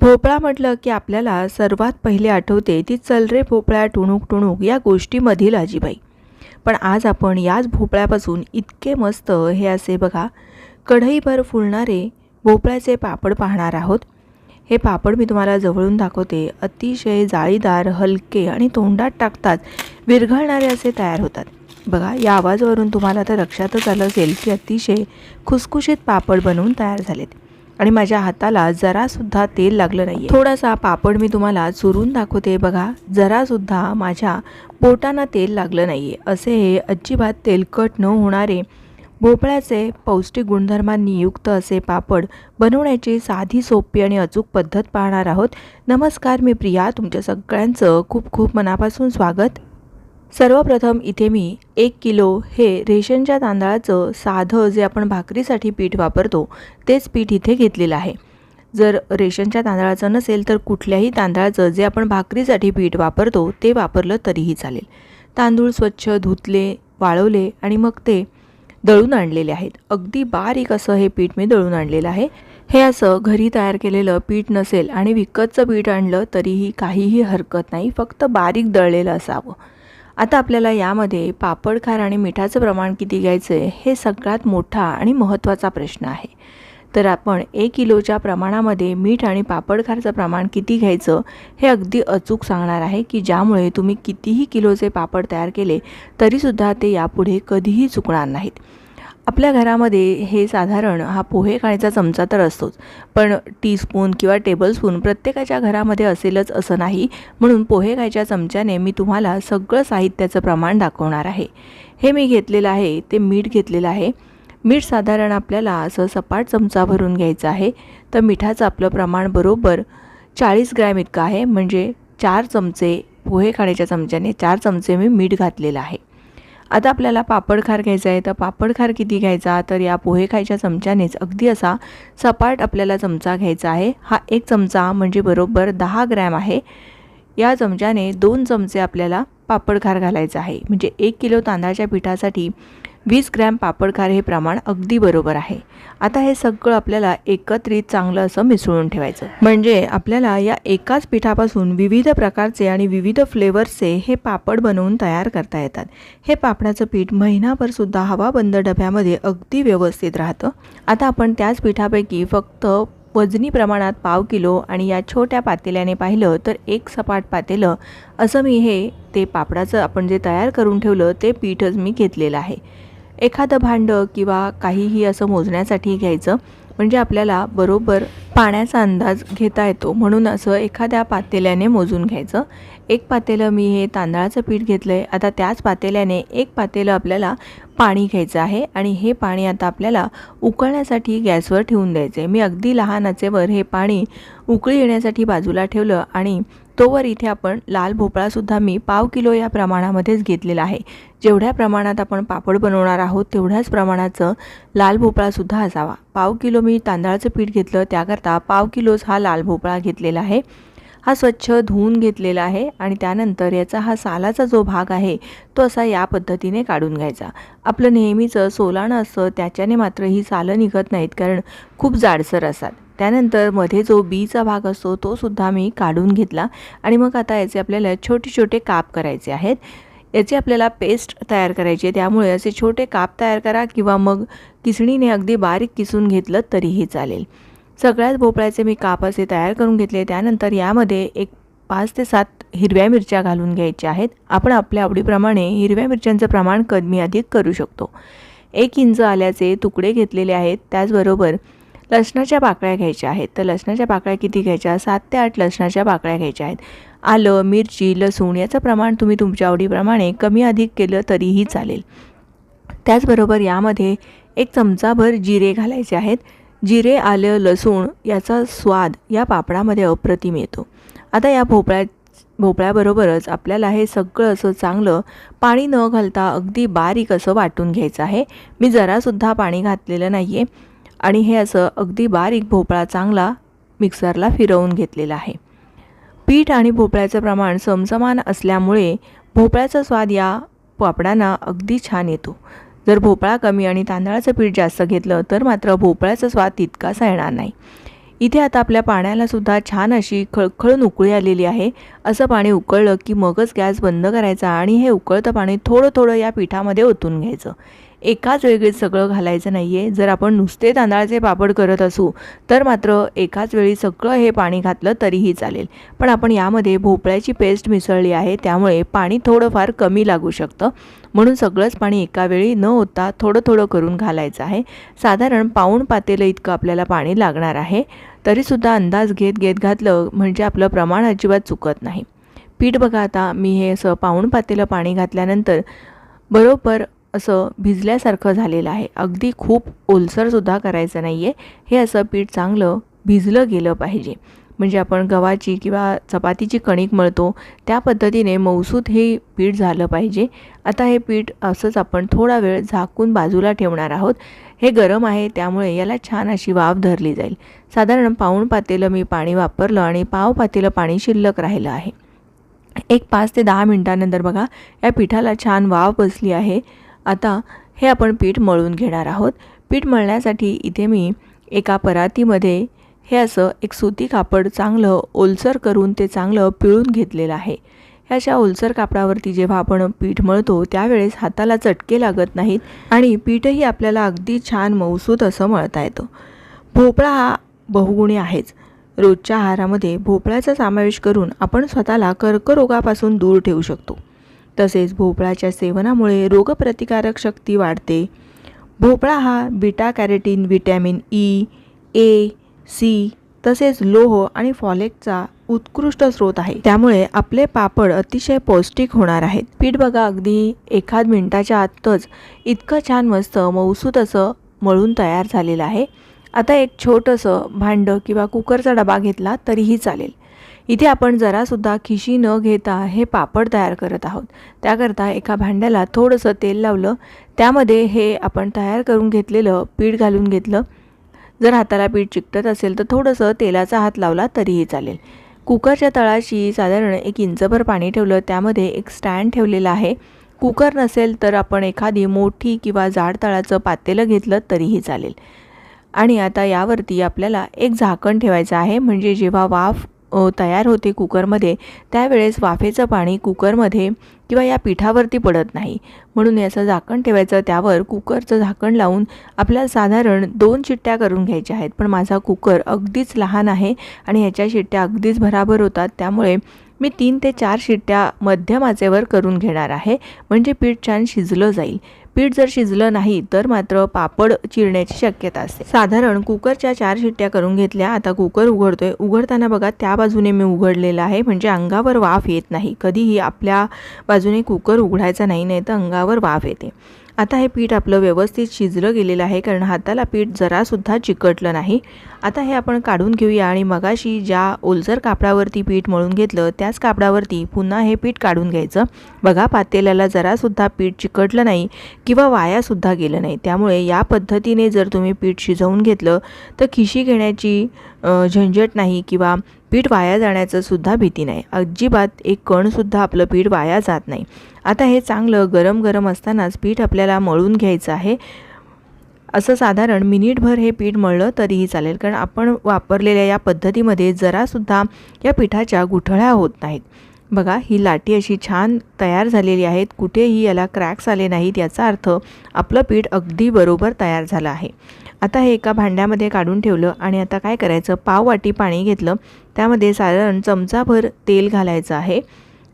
भोपळा म्हटलं की आपल्याला सर्वात पहिले आठवते ती चल रे भोपळा टुणूक टुणूक या गोष्टीमधील आजीबाई. पण आज आपण याच भोपळ्यापासून इतके मस्त हे असे बघा कढईभर फुलणारे भोपळ्याचे पापड पाहणार आहोत. हे पापड मी तुम्हाला जवळून दाखवते. अतिशय जाळीदार हलके आणि तोंडात टाकताच विरघळणारे असे तयार होतात. बघा या आवाजावरून तुम्हाला तर लक्षातच आलं असेल की अतिशय खुसखुशीत पापड बनवून तयार झालेत. आणि माझ्या हाताला जरासुद्धा तेल लागलं नाही थोडासा पापड मी तुम्हाला चुरून दाखवते बघा. जरासुद्धा माझ्या बोटांना तेल लागलं नाही आहे असे हे अजिबात तेलकट न होणारे भोपळ्याचे पौष्टिक गुणधर्मांनी युक्त असे पापड बनवण्याची साधी सोपी आणि अचूक पद्धत पाहणार आहोत. नमस्कार मी प्रिया. तुमच्या सगळ्यांचं खूप खूप मनापासून स्वागत. सर्वप्रथम इथे मी एक किलो हे रेशनच्या तांदळाचं साधं जे आपण भाकरीसाठी पीठ वापरतो तेच पीठ इथे घेतलेलं आहे. जर रेशनच्या तांदळाचं नसेल तर कुठल्याही तांदळाचं जे आपण भाकरीसाठी पीठ वापरतो ते वापरलं तरीही चालेल. तांदूळ स्वच्छ धुतले वाळवले आणि मग ते दळून आणलेले आहेत. अगदी बारीक असं हे पीठ मी दळून आणलेलं आहे. हे असं घरी तयार केलेलं पीठ नसेल आणि विकतचं पीठ आणलं तरीही काहीही हरकत नाही. फक्त बारीक दळलेलं असावं. आता आपल्याला यामध्ये पापड खार आणि मिठाचं प्रमाण किती घ्यायचं आहे हे सगळ्यात मोठा आणि महत्त्वाचा प्रश्न आहे. तर आपण एक किलोच्या प्रमाणामध्ये मीठ आणि पापड खारचं प्रमाण किती घ्यायचं हे अगदी अचूक सांगणार आहे की ज्यामुळे तुम्ही कितीही किलोचे पापड तयार केले तरीसुद्धा ते यापुढे कधीही चुकणार नाहीत. आपल्या घरामध्ये हे साधारण हा पोहे खाण्याचा चमचा तर असतोच. पण टीस्पून किंवा टेबलस्पून प्रत्येकाच्या घरामध्ये असेलच असं नाही. म्हणून पोहे खायच्या चमच्याने मी तुम्हाला सगळं साहित्याचं प्रमाण दाखवणार आहे. हे मी घेतलेलं आहे ते मीठ घेतलेलं आहे. मीठ साधारण आपल्याला असं सपाट चमचा भरून घ्यायचं आहे. तर मिठाचं आपलं प्रमाण बरोबर चाळीस ग्रॅम इतकं आहे. म्हणजे चार चमचे पोहे खाण्याच्या चमच्याने चार चमचे मी मीठ घातलेलं आहे. आता आपल्याला पापड खार घ्यायचा आहे तर पापड खार किती घ्यायचा? तर या पोहे खायच्या चमच्यानेच अगदी असा सपाट आपल्याला चमचा घ्यायचा आहे. हा एक चमचा म्हणजे बरोबर दहा ग्रॅम आहे. या चमच्याने दोन चमचे आपल्याला पापड खार घालायचा आहे. म्हणजे एक किलो तांदळाच्या पिठासाठी वीस ग्रॅम पापडखार हे प्रमाण अगदी बरोबर आहे. आता हे सगळं आपल्याला एकत्रित चांगलं असं मिसळून ठेवायचं. म्हणजे आपल्याला या एकाच पिठापासून विविध प्रकारचे आणि विविध फ्लेवर्सचे हे पापड बनवून तयार करता येतात. हे पापडाचं पीठ महिनाभर सुद्धा हवाबंद डब्यामध्ये अगदी व्यवस्थित राहतं. आता आपण त्याच पिठापैकी फक्त वजनी प्रमाणात पाव किलो आणि या छोट्या पातेल्याने पाहिलं तर एक सपाट पातेलं असं मी हे ते पापडाचं आपण जे तयार करून ठेवलं ते पीठच मी घेतलेलं आहे. एखादं भांडं किंवा काहीही असं मोजण्यासाठी घ्यायचं म्हणजे आपल्याला बरोबर पाण्याचा अंदाज घेता येतो. म्हणून असं एखाद्या पातेल्याने मोजून घ्यायचं. एक पातेलं मी हे तांदळाचं पीठ घेतलं आहे आता त्याच पातेल्याने एक पातेलं आपल्याला पाणी घ्यायचं आहे आणि हे पाणी आता आपल्याला उकळण्यासाठी गॅसवर ठेवून द्यायचं आहे मी अगदी लहान आचेवर हे पाणी उकळी येण्यासाठी बाजूला ठेवलं आणि तोवर इथे आपण लाल भोपळासुद्धा मी पाव किलो या प्रमाणामध्येच घेतलेला आहे. जेवढ्या प्रमाणात आपण पापड बनवणार आहोत तेवढ्याच प्रमाणाचं लाल भोपळासुद्धा असावा. पाव किलो मी तांदळाचं पीठ घेतलं त्याकरता पाव किलोच हा लाल भोपळा घेतलेला आहे. हा स्वच्छ धुवून घेतलेला आहे आणि त्यानंतर याचा हा सालाचा जो भाग आहे तो असा या पद्धतीने काढून घ्यायचा. आपलं नेहमीचं सोलाणं असतं त्याच्याने मात्र ही सालं निघत नाहीत कारण खूप जाडसर असतात. त्यानंतरमध्ये जो बीचा भाग असतो तो सुद्धा मी काढून घेतला आणि मग आता याचे आपल्याला छोटे छोटे काप करायचे आहेत. याची आपल्याला पेस्ट तयार करायची आहे त्यामुळे असे छोटे काप तयार करा किंवा मग किसणीने अगदी बारीक किसून घेतलं तरीही चालेल. सगळ्याच भोपळ्याचे मी काप असे तयार करून घेतले. त्यानंतर यामध्ये एक पाच ते सात हिरव्या मिरच्या घालून घ्यायच्या आहेत. आपण आपल्या आवडीप्रमाणे हिरव्या मिरच्यांचं प्रमाण कमी अधिक करू शकतो. एक इंच आल्याचे तुकडे घेतलेले आहेत. त्याचबरोबर लसणाच्या पाकळ्या घ्यायच्या आहेत. तर लसणाच्या पाकळ्या किती घ्यायच्या? सात ते आठ लसणाच्या पाकळ्या घ्यायच्या आहेत. आलं मिरची लसूण याचं प्रमाण तुम्ही तुमच्या आवडीप्रमाणे कमी अधिक केलं तरीही चालेल. त्याचबरोबर यामध्ये एक चमचाभर जिरे घालायचे आहेत. जिरे आलं लसूण याचा स्वाद या पापडामध्ये अप्रतिम येतो. आता या भोपळ्या भोपळ्याबरोबरच आपल्याला हे सगळं असं चांगलं पाणी न घालता अगदी बारीक असं वाटून घ्यायचं आहे. मी जरासुद्धा पाणी घातलेलं नाही आहे आणि हे असं अगदी बारीक भोपळा चांगला मिक्सरला फिरवून घेतलेला आहे. पीठ आणि भोपळ्याचं प्रमाण समसमान असल्यामुळे भोपळ्याचा स्वाद या पापडांना अगदी छान येतो. जर भोपळा कमी आणि तांदळाचं पीठ जास्त घेतलं तर मात्र भोपळ्याचा स्वाद तितकासा येणार नाही. इथे आता आपल्या पाण्याला सुद्धा छान अशी खळखळून उकळी आलेली आहे. असं पाणी उकळलं की मगच गॅस बंद करायचा आणि हे उकळतं पाणी थोडं थोडं या पिठामध्ये ओतून घ्यायचं. एकाच वेळी सगळं घालायचं नाही आहे जर आपण नुसते तांदळाचे पापड करत असू तर मात्र एकाच वेळी सगळं हे पाणी घातलं तरीही चालेल. पण आपण यामध्ये भोपळ्याची पेस्ट मिसळली आहे त्यामुळे पाणी थोडंफार कमी लागू शकतं. म्हणून सगळंच पाणी एका वेळी न होता थोडं थोडं करून घालायचं आहे. साधारण पाऊण पातेलं इतकं आपल्याला पाणी लागणार आहे. तरीसुद्धा अंदाज घेत घेत घातलं म्हणजे आपलं प्रमाण अजिबात चुकत नाही. पीठ बघा आता मी हे असं पाऊण पातेलं पाणी घातल्यानंतर बरोबर असं भिजल्यासारखं झालेलं आहे. अगदी खूप ओलसरसुद्धा करायचं नाही आहे हे असं पीठ चांगलं भिजलं गेलं पाहिजे. म्हणजे आपण गव्हाची किंवा चपातीची कणिक मळतो त्या पद्धतीने मौसूद हे पीठ झालं पाहिजे. आता हे पीठ असंच आपण थोडा वेळ झाकून बाजूला ठेवणार आहोत. हे गरम आहे त्यामुळे याला छान अशी वाफ धरली जाईल. साधारण पाऊण पातेलं मी पाणी वापरलं आणि पाव पातेलं पाणी शिल्लक राहिलं आहे. एक पाच ते दहा मिनटानंतर बघा या पिठाला छान वाव बसली आहे. आता हे आपण पीठ मळून घेणार आहोत. पीठ मळण्यासाठी इथे मी एका परातीमध्ये हे असं एक सुती कापड चांगलं ओलसर करून ते चांगलं पिळून घेतलेलं आहे. ह्याच्या अशा ओलसर कापडावरती जेव्हा आपण पीठ मळतो त्यावेळेस हाताला चटके लागत नाहीत आणि पीठही आपल्याला अगदी छान मौसूद असं मळता येतं. भोपळा हा बहुगुणी आहेच. रोजच्या आहारामध्ये भोपळ्याचा समावेश करून आपण स्वतःला कर्करोगापासून दूर ठेवू शकतो. तसेच भोपळाच्या सेवनामुळे रोगप्रतिकारक शक्ती वाढते. भोपळा हा beta carotene vitamin E A C तसेच लोह आणि फॉलेकचा उत्कृष्ट स्रोत आहे. त्यामुळे आपले पापड अतिशय पौष्टिक होणार आहेत. पीठ बघा अगदी एखाद मिनिटाच्या आतच इतकं छान मस्त मौसूत असं मळून तयार झालेलं आहे. आता एक छोटंसं भांडं किंवा कुकरचा डबा घेतला तरीही चालेल. इथे आपण जरासुद्धा खिशी न घेता हे पापड तयार करत आहोत. त्याकरता एका भांड्याला थोडंसं तेल लावलं. त्यामध्ये हे आपण तयार करून घेतलेलं पीठ घालून घेतलं. जर हाताला पीठ चिकटत असेल तर थोडंसं तेलाचा हात लावला तरीही चालेल. कुकरच्या तळाशी साधारण एक इंचभर पाणी ठेवलं. त्यामध्ये एक स्टँड ठेवलेलं आहे. कुकर नसेल तर आपण एखादी मोठी किंवा जाड तळाचं पातेलं घेतलं तरीही चालेल. आणि आता यावरती आपल्याला एक झाकण ठेवायचं आहे. म्हणजे जेव्हा वाफ तयार होते कुकरमध्ये त्यावेळेस वाफेचं पाणी कुकरमध्ये किंवा या पिठावरती पडत नाही. म्हणून याचं झाकण ठेवायचं त्यावर कुकरचं झाकण लावून आपल्याला साधारण दोन शिट्ट्या करून घ्यायच्या आहेत. पण माझा कुकर अगदीच लहान आहे आणि ह्याच्या शिट्ट्या अगदीच भराभर होतात त्यामुळे मी तीन ते चार शिट्ट्या मध्यम आचेवर करून घेणार आहे. म्हणजे पीठ छान शिजलं जाईल. पीठ जर शिजलं नाही तर मात्र पापड चिरण्याची शक्यता असते. साधारण कुकरच्या चार शिट्ट्या करून घेतल्या. आता कुकर उघडतोय. उघडताना बघा त्या बाजूने मी उघडलेलं आहे. म्हणजे अंगावर वाफ येत नाही. कधीही आपल्या बाजूने कुकर उघडायचा नाही नाही तर अंगावर वाफ येते. आता हे पीठ आपलं व्यवस्थित शिजलं गेलेलं आहे कारण हाताला पीठ जरासुद्धा चिकटलं नाही. आता हे आपण काढून घेऊया आणि मगाशी ज्या ओलसर कापडावरती पीठ मळून घेतलं त्याच कापडावरती पुन्हा हे पीठ काढून घ्यायचं. बघा पातेल्याला जरासुद्धा पीठ चिकटलं नाही किंवा वायासुद्धा गेलं नाही. त्यामुळे या पद्धतीने जर तुम्ही पीठ शिजवून घेतलं तर खिशी घेण्याची झंझट नाही किंवा पीठ वाया जाण्याचं सुद्धा भीती नाही. अजिबात एक कणसुद्धा आपलं पीठ वाया जात नाही. आता हे चांगलं गरम गरम असतानाच पीठ आपल्याला मळून घ्यायचं आहे. असं साधारण मिनिटभर हे पीठ मळलं तरीही चालेल कारण आपण वापरलेल्या या पद्धतीमध्ये जरासुद्धा या पिठाच्या गुठळ्या होत नाहीत. बघा ही लाटी अशी छान तयार झालेली आहेत. कुठेही याला क्रॅक्स आले नाहीत याचा अर्थ आपलं पीठ अगदी बरोबर तयार झालं आहे. आता हे एका भांड्यामध्ये काढून ठेवलं आणि आता काय करायचं? पाव वाटी पाणी घेतलं. त्यामध्ये साधारण चमचाभर तेल घालायचं आहे.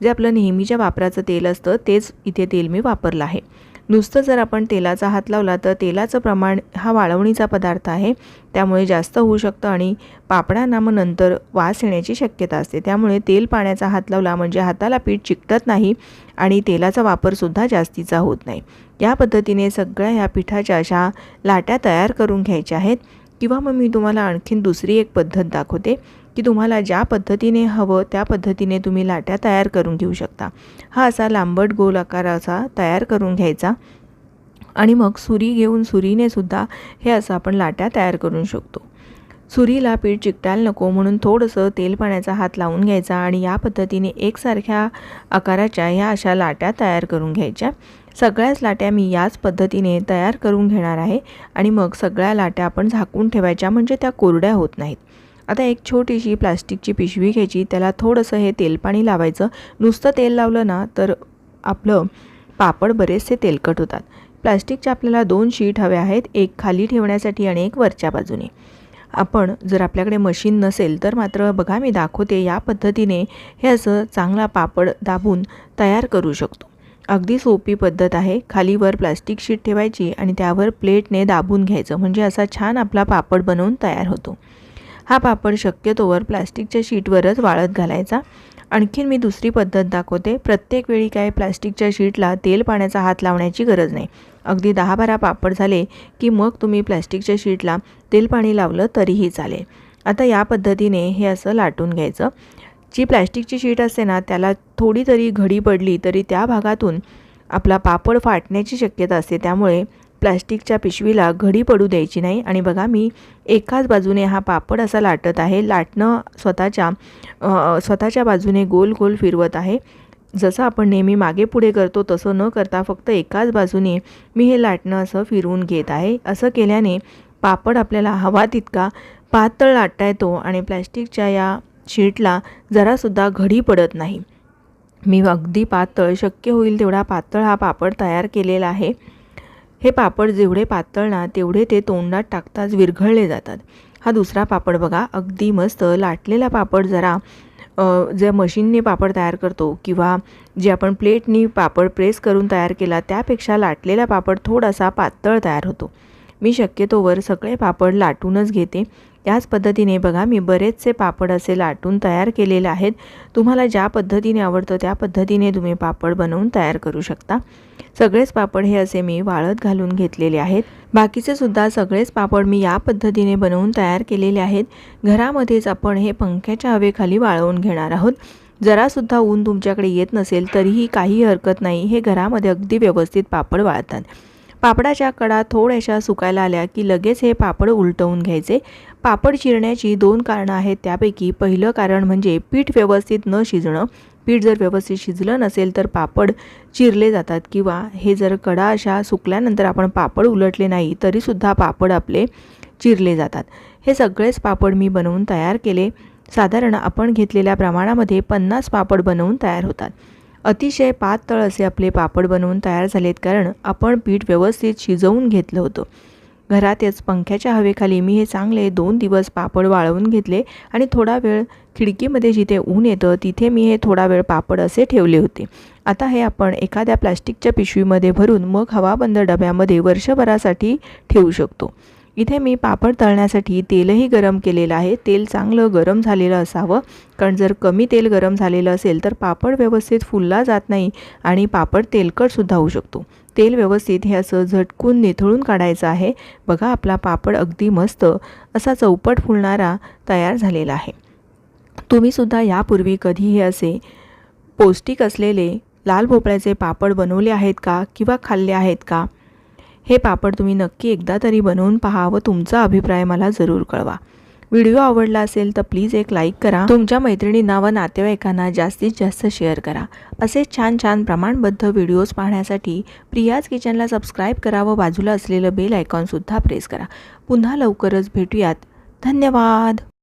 जे आपलं नेहमीच्या वापराचं तेल असतं तेच इथे तेल मी वापरलं आहे. नुसतं जर आपण तेलाचा हात लावला तर तेलाचं प्रमाण हा वाळवणीचा पदार्थ आहे. त्यामुळे जास्त होऊ शकतं आणि पापडांना मग नंतर वास येण्याची शक्यता असते. त्यामुळे तेल पाण्याचा हात लावला म्हणजे हाताला पीठ चिकटत नाही आणि तेलाचा वापरसुद्धा जास्तीचा होत नाही. या पद्धतीने सगळ्या ह्या पिठाच्या अशा लाट्या तयार करून घ्यायच्या आहेत. किंवा मग मी तुम्हाला आणखीन दुसरी एक पद्धत दाखवते. की तुम्हाला ज्या पद्धतीने हवं त्या पद्धतीने तुम्ही लाट्या तयार करून घेऊ शकता. हा असा लांबट गोल आकाराचा तयार करून घ्यायचा. आणि मग सुरी घेऊन सुरीने सुद्धा हे असं आपण लाट्या तयार करू शकतो. सुरीला पीठ चिकटायला नको म्हणून थोडंसं तेल पाण्याचा हात लावून घ्यायचा आणि या पद्धतीने एकसारख्या आकाराच्या ह्या अशा लाट्या तयार करून घ्यायच्या. सगळ्याच लाट्या मी याच पद्धतीने तयार करून घेणार आहे आणि मग सगळ्या लाट्या आपण झाकून ठेवायच्या म्हणजे त्या कोरड्या होत नाहीत. आता एक छोटीशी प्लास्टिकची पिशवी घ्यायची त्याला थोडंसं हे तेलपाणी लावायचं. नुसतं तेल लावलं ना तर आपलं पापड बरेचसे तेलकट होतात. प्लास्टिकच्या आपल्याला दोन शीट हव्या आहेत एक खाली ठेवण्यासाठी आणि एक वरच्या बाजूने. आपण जर आपल्याकडे मशीन नसेल तर मात्र बघा मी दाखवते या पद्धतीने हे असं चांगला पापड दाबून तयार करू शकतो. अगदी सोपी पद्धत आहे. खालीवर प्लास्टिक शीट ठेवायची आणि त्यावर प्लेटने दाबून घ्यायचं. म्हणजे असा छान आपला पापड बनवून तयार होतो. हा पापड शक्यतोवर प्लास्टिकच्या शीटवरच वाळत घालायचा. आणखीन मी दुसरी पद्धत दाखवते. प्रत्येक वेळी काय प्लास्टिकच्या शीटला तेल पाण्याचा हात लावण्याची गरज नाही. अगदी दहा बारा पापड झाले की मग तुम्ही प्लॅस्टिकच्या शीटला तेल पाणी लावलं तरीही चालेल. आता या पद्धतीने हे असं लाटून घ्यायचं. जी प्लॅस्टिकची शीट असते ना त्याला थोडी तरी घडी पडली तरी त्या भागातून आपला पापड फाटण्याची शक्यता असते. त्यामुळे प्लॅस्टिकच्या पिशवीला घडी पडू द्यायची नाही. आणि बघा मी एकाच बाजूने हा पापड असा लाटत आहे. लाटणं स्वतःच्या स्वतःच्या बाजूने गोल गोल फिरवत आहे. जसं आपण नेहमी मागे पुढे करतो तसं न करता फक्त एकाच बाजूने मी हे लाटणं असं फिरवून घेत आहे. असं केल्याने पापड आपल्याला हवा तितका पातळ लाटता येतो आणि प्लॅस्टिकच्या या शीटला जरासुद्धा घडी पडत नाही. मी अगदी पातळ शक्य होईल तेवढा पातळ हा पापड तयार केलेला आहे. हे पापड जेवढे पातळ ना तेवढे ते तोंडात टाकताच विरघळले जातात. हा दुसरा पापड बघा अगदी मस्त लाटलेला पापड जरा जे मशीनने पापड तयार करतो किंवा जे आपण प्लेटनी पापड प्रेस करून तयार केला त्यापेक्षा लाटलेला पापड थोडासा पातळ तयार होतो. मी शक्यतोवर सगळे पापड लाटूनच घेते. त्याच पद्धतीने बघा मी बरेचसे पापड असे लाटून तयार केलेले आहेत. तुम्हाला ज्या पद्धतीने आवडतं त्या पद्धतीने तुम्ही पापड बनवून तयार करू शकता. सगळेच पापड हे असे मी वाळत घालून घेतलेले आहेत. बाकीचे सुद्धा सगळेच पापड मी या पद्धतीने बनवून तयार केलेले आहेत. घरामध्येच आपण हे पंख्याच्या हवेखाली वाळवून घेणार आहोत. जरासुद्धा ऊन तुमच्याकडे येत नसेल तरीही काही हरकत नाही. हे घरामध्ये अगदी व्यवस्थित पापड वाळतात. पापडाच्या कडा थोड्याशा सुकायला आल्या की लगेच हे पापड उलटवून घ्यायचे. पापड चिरण्याची दोन कारणं आहेत त्यापैकी पहिलं कारण म्हणजे पीठ व्यवस्थित न शिजणं. पीठ जर व्यवस्थित शिजलं नसेल तर पापड चिरले जातात किंवा हे जर कडा अशा सुकल्यानंतर आपण पापड उलटले नाही तरीसुद्धा पापड आपले चिरले जातात. हे सगळेच पापड मी बनवून तयार केले. साधारण आपण घेतलेल्या प्रमाणामध्ये पन्नास पापड बनवून तयार होतात. अतिशय पातळ असे आपले पापड बनवून तयार झालेत कारण आपण पीठ व्यवस्थित शिजवून घेतलं होतं. घरातच पंख्याच्या हवेखाली मी हे चांगले दोन दिवस पापड वाळवून घेतले आणि थोडा वेळ खिडकीमध्ये जिथे ऊन येतं तिथे मी हे थोडा वेळ पापड असे ठेवले होते. आता हे आपण एखाद्या प्लास्टिकच्या पिशवीमध्ये भरून मग हवाबंद डब्यामध्ये वर्षभरासाठी ठेवू शकतो. इथे मी पापड तळण्यासाठी तेलही गरम केलेलं आहे. तेल चांगलं गरम झालेलं असावं. कारण जर कमी तेल गरम झालेलं असेल तर पापड व्यवस्थित फुलला जात नाही आणि पापड तेलकटसुद्धा होऊ शकतो. तेल व्यवस्थित हे असं झटकून निथळून काढायचं आहे. बघा आपला पापड अगदी मस्त असा चौपट फुलणारा तयार झालेला आहे. तुम्हीसुद्धा यापूर्वी कधीही असे पौष्टिक असलेले लाल भोपळ्याचे पापड बनवले आहेत का किंवा खाल्ले आहेत का? हे पापड तुम्ही नक्की एकदा तरी बनवून पहा व तुमचा अभिप्राय मला जरूर कळवा. व्हिडिओ आवडला असेल तर प्लीज एक लाईक करा. तुमच्या मैत्रिणींना व नातेवाईकांना जास्तीत जास्त शेअर करा. असे छान छान प्रमाणबद्ध व्हिडिओज पाहण्यासाठी प्रियाज किचनला सबस्क्राईब करा व बाजूला असलेलं बेल आयकॉनसुद्धा प्रेस करा. पुन्हा लवकरच भेटूयात. धन्यवाद!